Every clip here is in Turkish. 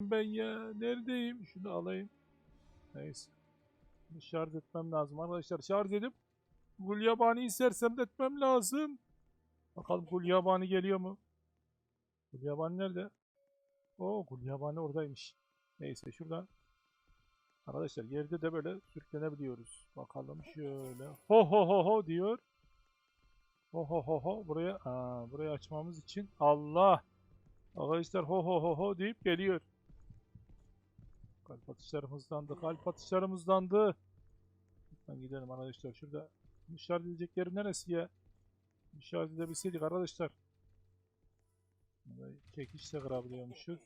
ben ya? Neredeyim? Şunu alayım. Neyse. Bunu şarj etmem lazım arkadaşlar. Şarj edip Gulyabani'yi sersemletmem lazım. Bakalım Gulyabani geliyor mu? Gulyabani nerede? Oo Gulyabani oradaymış. Neyse şuradan. Arkadaşlar yerde de böyle sürüklenebiliyoruz. Bakalım şöyle. Ho ho ho ho diyor. Ho ho ho ho. Buraya, aa, burayı açmamız için Allah. Arkadaşlar ho ho ho ho deyip geliyor. Kalp atışlarım hızlandı. Kalp atışlarım hızlandı. Lütfen gidelim arkadaşlar. Şurada şarj edecek yerim neresi ya? Şarj edebilseydik arkadaşlar. Burada çekişle kırabiliyormuşuz.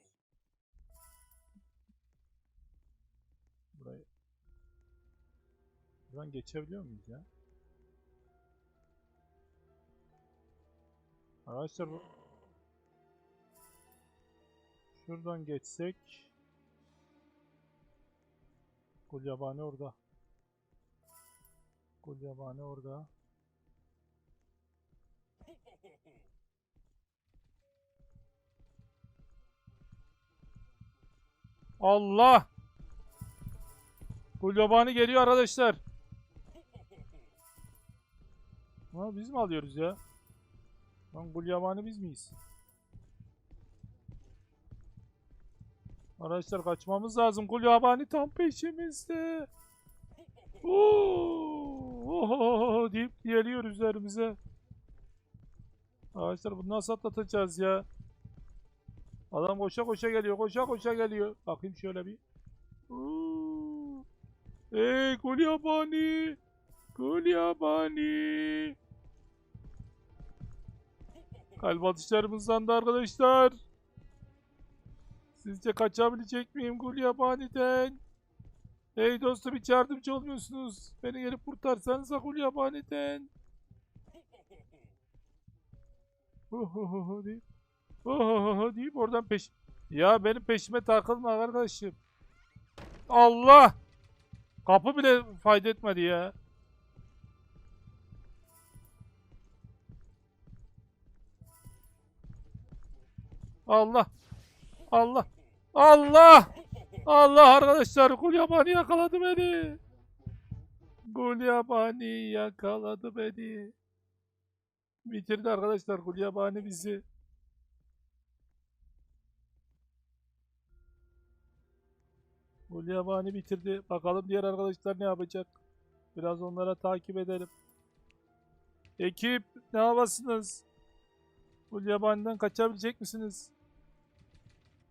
Burayı Buradan geçebiliyor muyuz ya? Arkadaşlar bu Şuradan geçsek Gulyabani orada. Gulyabani orada. Allah! Gulyabani geliyor arkadaşlar. Ha biz mi alıyoruz ya? Lan Gulyabani biz miyiz? Arkadaşlar kaçmamız lazım. Gulyabani tam peşimizde. Oo, deyip geliyor üzerimize. Arkadaşlar bunu nasıl atlatacağız ya? Adam koşa koşa geliyor. Koşa koşa geliyor. Bakayım şöyle bir. Oo. Ey Gulyabani. Gulyabani. Kalp atışlarımızdan da arkadaşlar. Sizce kaçabilecek miyim Gulyabani'den? Hey dostum hiç yardımcı olmuyorsunuz. Beni gelip kurtarsanıza Gulyabani'den. Ohohoho deyip. Ohohoho deyip oradan peş... Ya benim peşime takılma arkadaşım. Allah! Kapı bile fayda etmedi ya. Allah! Allah! Allah! Allah arkadaşlar Gulyabani yakaladı beni. Gulyabani yakaladı beni. Bitirdi arkadaşlar Gulyabani bizi. Gulyabani bitirdi. Bakalım diğer arkadaşlar ne yapacak? Biraz onlara takip edelim. Ekip ne yapasınız? Gulyabani'den kaçabilecek misiniz?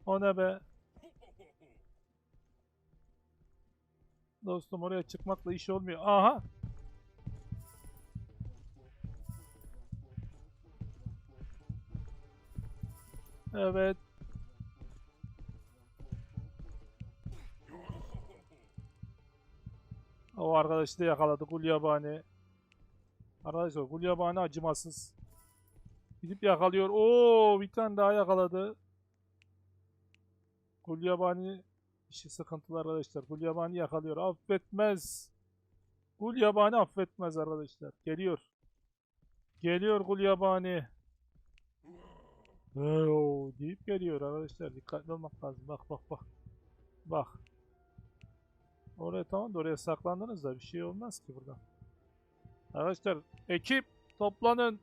O ne be? Dostum oraya çıkmakla iş olmuyor. Aha! Evet. O arkadaşı da yakaladı Gulyabani. Arkadaşlar Gulyabani acımasız. Gidip yakalıyor. Oo bir tane daha yakaladı. Gulyabani işi sıkıntılı arkadaşlar. Gulyabani yakalıyor. Affetmez. Gulyabani affetmez arkadaşlar. Geliyor. Geliyor Gulyabani. Oo, deyip geliyor arkadaşlar. Dikkatli olmak lazım. Bak bak bak. Bak. Oraya tamam da oraya saklandınız da bir şey olmaz ki burada. Arkadaşlar ekip toplanın.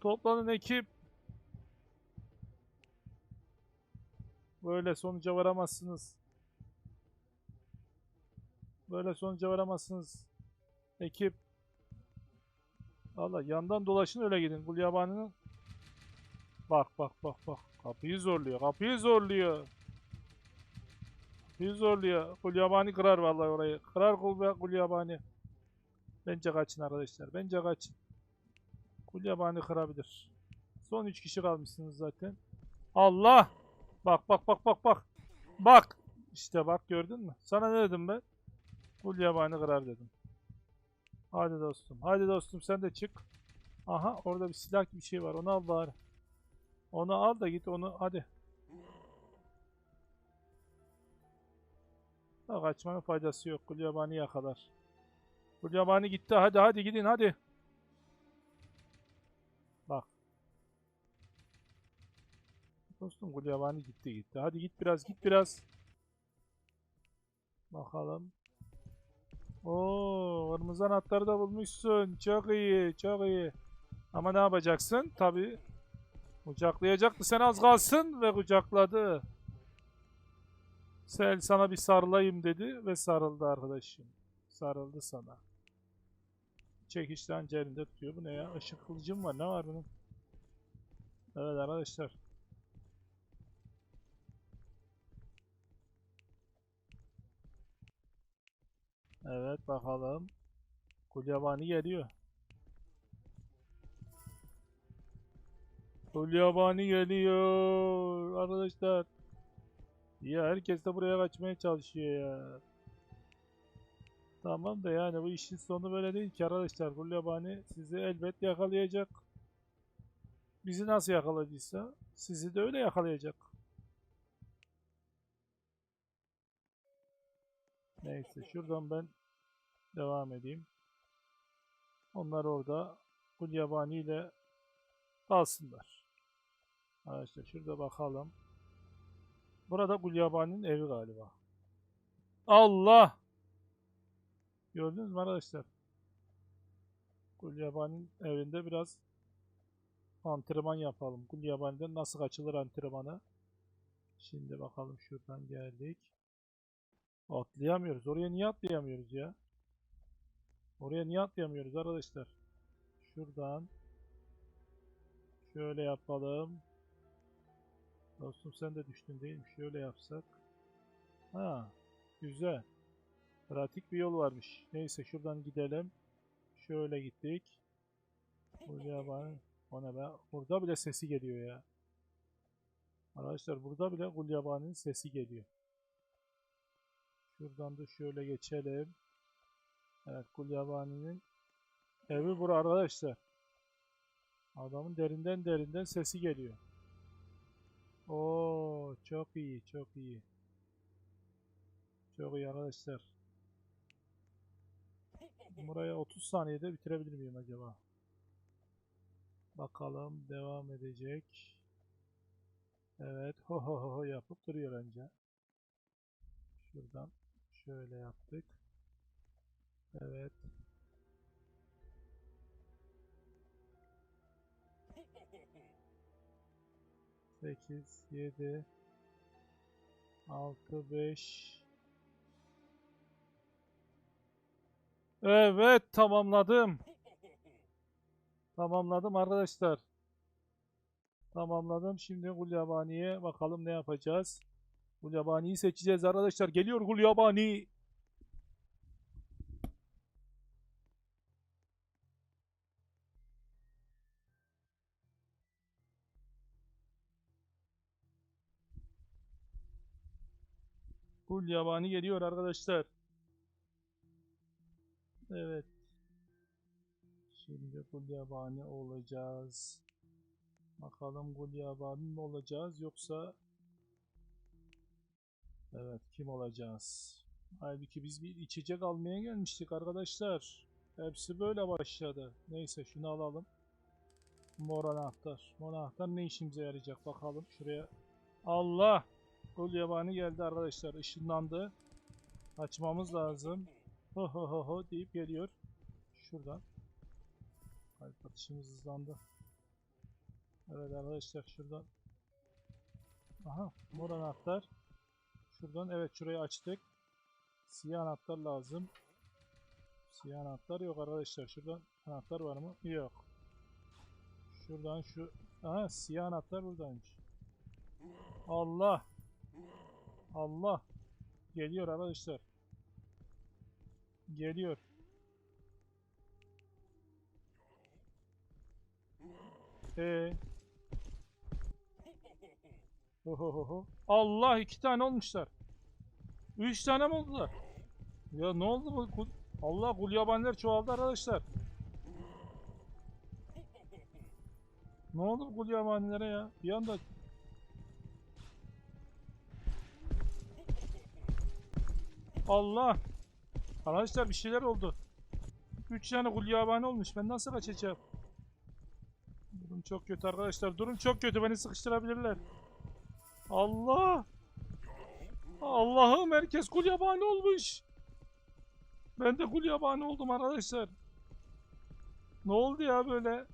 Toplanın ekip. Böyle sonuca varamazsınız. Böyle sonuca varamazsınız. Ekip. Allah yandan dolaşın öyle gidin. Gulyabani'nin. Bak bak bak bak. Kapıyı zorluyor. Kapıyı zorluyor. Kapıyı zorluyor. Gulyabani kırar vallahi orayı. Kırar Gulyabani. Bence kaçın arkadaşlar. Bence kaçın. Gulyabani kırabilir. Son 3 kişi kalmışsınız zaten. Allah! Bak bak bak bak bak. Bak. İşte bak gördün mü? Sana ne dedim ben? Gulyabani kırar dedim. Hadi dostum. Hadi dostum sen de çık. Aha orada bir silah gibi bir şey var. Onu al bari. Onu al da git onu hadi. Ha, kaçmanın faydası yok. Gulyabani yakalar. Gulyabani gitti. Hadi hadi gidin hadi. Dostum Gulyabani gitti gitti. Hadi git biraz git biraz. Bakalım. Oo, kırmızı anahtarı da bulmuşsun. Çok iyi, çok iyi. Ama ne yapacaksın? Tabii kucaklayacaktı. Sen az kalsın ve kucakladı. Sel sana bir sarılayım dedi ve sarıldı arkadaşım. Sarıldı sana. Çekişten elinde tutuyor. Bu ne ya? Işık kılıcım var. Ne var bunun? Evet arkadaşlar. Evet bakalım. Gulyabani geliyor. Gulyabani geliyor arkadaşlar. Ya herkes de buraya kaçmaya çalışıyor ya. Tamam da yani bu işin sonu böyle değil ki arkadaşlar. Gulyabani sizi elbet yakalayacak. Bizi nasıl yakaladıysa sizi de öyle yakalayacak. Neyse şuradan ben devam edeyim. Onlar orada Gulyabani ile kalsınlar. Arkadaşlar şurada bakalım. Burada Gulyabani'nin evi galiba. Allah! Gördünüz mü arkadaşlar? Gulyabani'nin evinde biraz antrenman yapalım. Gulyabani'den nasıl kaçılır antrenmanı? Şimdi bakalım şuradan geldik. Atlayamıyoruz. Oraya niye atlayamıyoruz ya? Oraya niye atlayamıyoruz arkadaşlar? Şuradan şöyle yapalım. Dostum sen de düştün değil mi? Şöyle yapsak. Ha, güzel. Pratik bir yol varmış. Neyse şuradan gidelim. Şöyle gittik. Buraya bak. O ne be? Burada bile sesi geliyor ya. Arkadaşlar burada bile Gulyabani'nin sesi geliyor. Şuradan da şöyle geçelim. Evet Gulyabani'nin evi bura arkadaşlar. Adamın derinden derinden sesi geliyor. Oo çok iyi çok iyi. Çok iyi arkadaşlar. Buraya 30 saniyede bitirebilir miyim acaba? Bakalım devam edecek. Evet ho ho ho yapıp duruyor önce. Şuradan şöyle yaptık. Evet. Sekiz, yedi, altı, beş. Evet, tamamladım. Tamamladım arkadaşlar. Tamamladım. Şimdi Gulyabani'ye bakalım ne yapacağız. Gulyabani'yi seçeceğiz arkadaşlar. Geliyor Gulyabani. Gulyabani geliyor arkadaşlar. Evet. Şimdi Gulyabani olacağız. Bakalım Gulyabani mi olacağız yoksa Evet kim olacağız? Halbuki biz bir içecek almaya gelmiştik arkadaşlar. Hepsi böyle başladı. Neyse şunu alalım. Mor anahtar. Mor anahtar ne işimize yarayacak bakalım. Şuraya. Allah! Gulyabani geldi arkadaşlar. Işınlandı. Açmamız lazım. Ho ho ho ho deyip geliyor. Şuradan. Kalp atışımız hızlandı. Evet arkadaşlar şuradan. Aha mor anahtar. Şuradan evet şurayı açtık. Siyah anahtar lazım. Siyah anahtar yok arkadaşlar. Şuradan anahtar var mı? Yok. Şuradan şu. Aha siyah anahtar buradaymış. Allah. Allah. Geliyor arkadaşlar. Geliyor. Ee. Ohohoho. Allah iki tane olmuşlar. Üç tane mi oldular? Ya ne oldu bu? Kul- Allah gulyabaniler çoğaldı arkadaşlar. Ne oldu bu gulyabanilere ya? Bir anda Allah! Arkadaşlar bir şeyler oldu. Üç tane gulyabani olmuş. Ben nasıl kaçacağım? Durum çok kötü arkadaşlar. Durum çok kötü. Beni sıkıştırabilirler. Allah. Allah'ım herkes kul yabani olmuş. Ben de kul yabani oldum arkadaşlar. Ne oldu ya böyle?